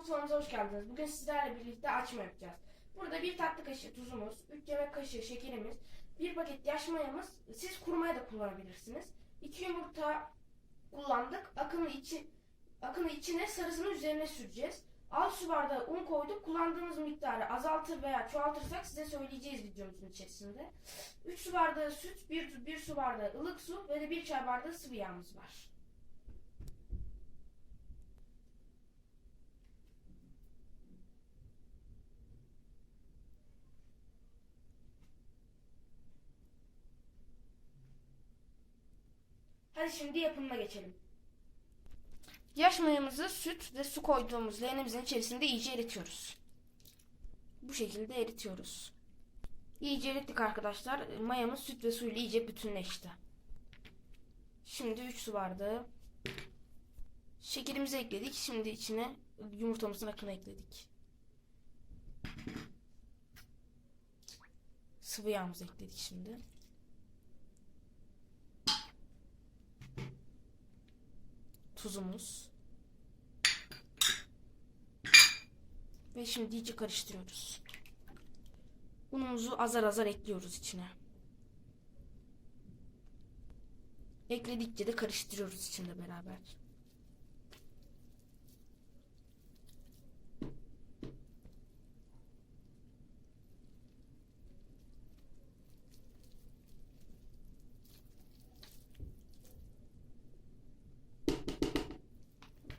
Mutfağımıza hoş geldiniz. Bugün sizlerle birlikte açma yapacağız. Burada bir tatlı kaşığı tuzumuz, 3 yemek kaşığı şekerimiz, bir paket yaş mayamız, siz kurmaya da kullanabilirsiniz. 2 yumurta kullandık. Akını içi akını içine sarısını üzerine süreceğiz. 6 su bardağı un koyduk. Kullandığımız miktarı azaltır veya çoğaltırsak size söyleyeceğiz videomuzun içerisinde. 3 su bardağı süt, 1, 1 su bardağı ılık su ve de 1 çay bardağı sıvı yağımız var. Hadi şimdi yapımına geçelim. Yaş mayamızı süt ve su koyduğumuz leğenimizin içerisinde iyice eritiyoruz. Bu şekilde eritiyoruz. İyice erittik arkadaşlar. Mayamız süt ve suyla iyice bütünleşti. Şimdi 3 su bardağı şekerimizi ekledik. Şimdi içine yumurtamızın akını ekledik. Sıvı yağımızı ekledik şimdi. Tuzumuz. Ve şimdi iyice karıştırıyoruz. Unumuzu azar azar ekliyoruz içine. Ekledikçe de karıştırıyoruz içinde beraber.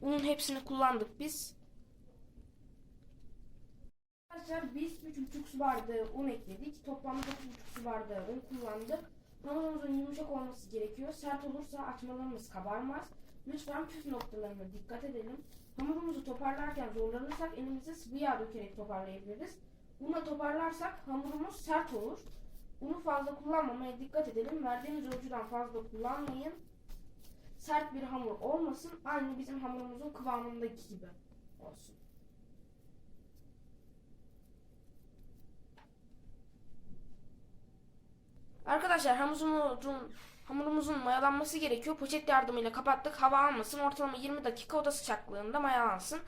Unun hepsini kullandık biz. Arkadaşlar biz 3,5 su bardağı un ekledik. Toplamda 9,5 su bardağı un kullandık. Hamurumuzun yumuşak olması gerekiyor. Sert olursa açmalarımız kabarmaz. Lütfen püf noktalarına dikkat edelim. Hamurumuzu toparlarken zorlanırsak elimize sıvı yağ dökerek toparlayabiliriz. Unla toparlarsak hamurumuz sert olur. Unu fazla kullanmamaya dikkat edelim. Verdiğimiz ölçüden fazla kullanmayın sert bir hamur olmasın. Aynı bizim hamurumuzun kıvamındaki gibi olsun. Arkadaşlar hamurumuzun hamurumuzun mayalanması gerekiyor. Poşet yardımıyla kapattık. Hava almasın. Ortalama 20 dakika oda sıcaklığında mayalansın.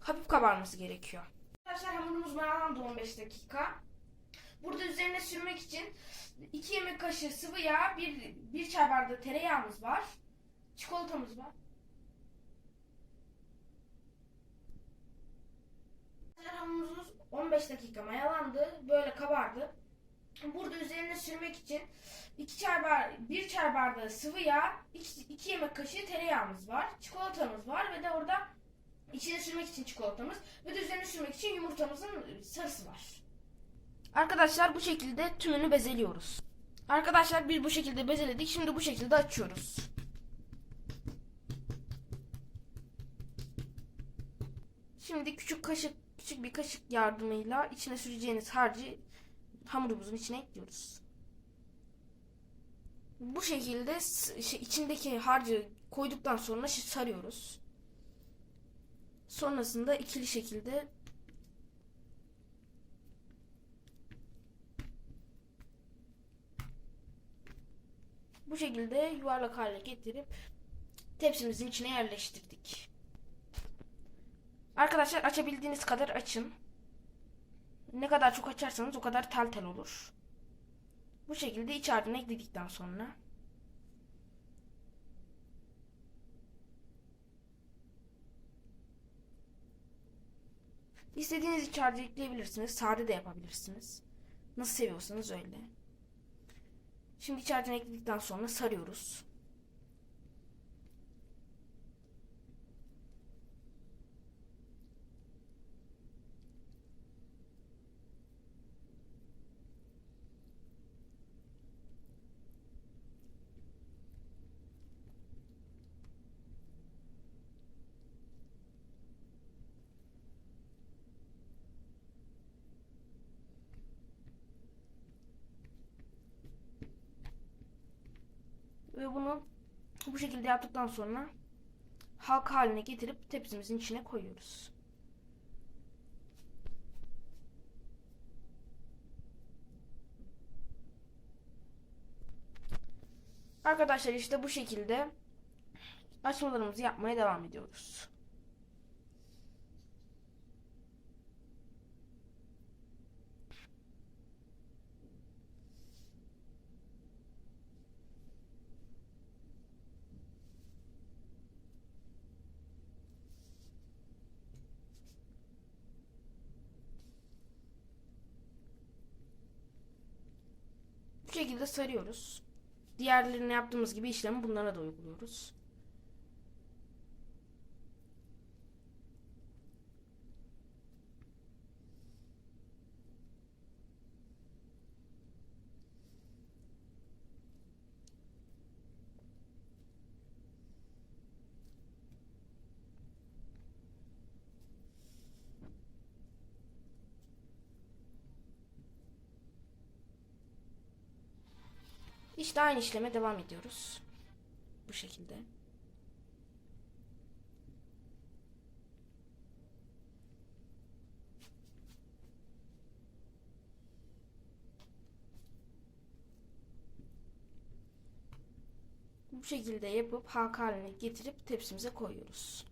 Hafif kabarması gerekiyor. Arkadaşlar hamurumuz mayalandı 15 dakika. Burada üzerine sürmek için 2 yemek kaşığı sıvı yağ, 1, 1 çay bardağı tereyağımız var. Çikolatamız var. Hamurumuz 15 dakika mayalandı. Böyle kabardı. Burada üzerine sürmek için 2 çay bardağı, 1 çay bardağı sıvı yağ, 2 yemek kaşığı tereyağımız var. Çikolatamız var ve de orada içine sürmek için çikolatamız ve de üzerine sürmek için yumurtamızın sarısı var. Arkadaşlar bu şekilde tümünü bezeliyoruz. Arkadaşlar bir bu şekilde bezeledik. Şimdi bu şekilde açıyoruz. Şimdi küçük kaşık küçük bir kaşık yardımıyla içine süreceğiniz harcı hamurumuzun içine ekliyoruz. Bu şekilde şey, içindeki harcı koyduktan sonra sarıyoruz. Sonrasında ikili şekilde bu şekilde yuvarlak hale getirip tepsimizin içine yerleştirdik. Arkadaşlar açabildiğiniz kadar açın. Ne kadar çok açarsanız o kadar tel tel olur. Bu şekilde iç harcını ekledikten sonra İstediğiniz iç harcı ekleyebilirsiniz. Sade de yapabilirsiniz. Nasıl seviyorsanız öyle. Şimdi iç harcını ekledikten sonra sarıyoruz. Ve bunu bu şekilde yaptıktan sonra halka haline getirip tepsimizin içine koyuyoruz. Arkadaşlar işte bu şekilde açmalarımızı yapmaya devam ediyoruz. Bu şekilde sarıyoruz. Diğerlerine yaptığımız gibi işlemi bunlara da uyguluyoruz. İşte aynı işleme devam ediyoruz. Bu şekilde. Bu şekilde yapıp halka haline getirip tepsimize koyuyoruz.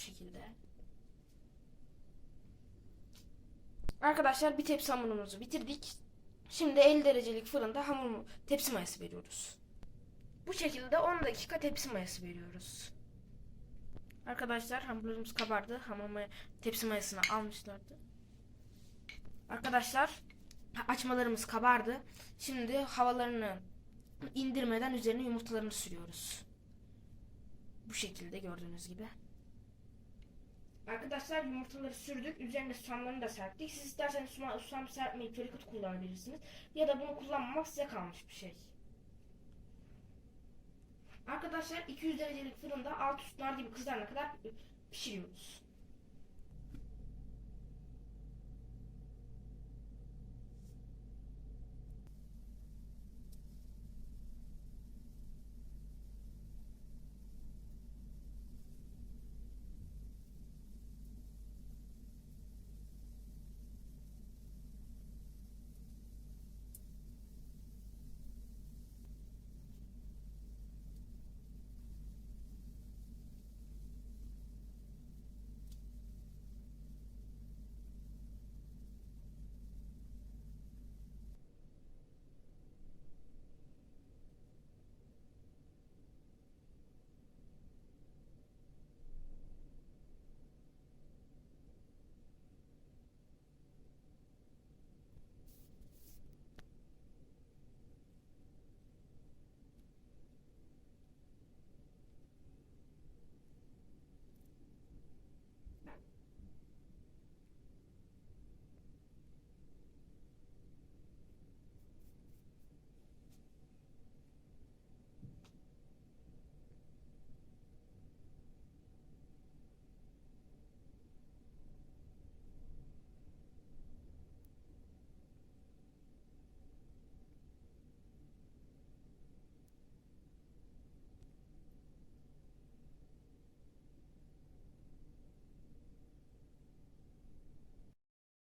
Şekilde. Arkadaşlar bir tepsi hamurumuzu bitirdik. Şimdi 50 derecelik fırında hamur tepsi mayası veriyoruz. Bu şekilde 10 dakika tepsi mayası veriyoruz. Arkadaşlar hamurlarımız kabardı. Hamur tepsi mayasını almışlardı. Arkadaşlar açmalarımız kabardı. Şimdi havalarını indirmeden üzerine yumurtalarını sürüyoruz. Bu şekilde gördüğünüz gibi. Arkadaşlar yumurtaları sürdük. Üzerine susamlarını da serptik. Siz isterseniz susam, serpmeyip ferikut kullanabilirsiniz. Ya da bunu kullanmamak size kalmış bir şey. Arkadaşlar 200 derecelik fırında alt üst nar gibi kızarana kadar pişiriyoruz.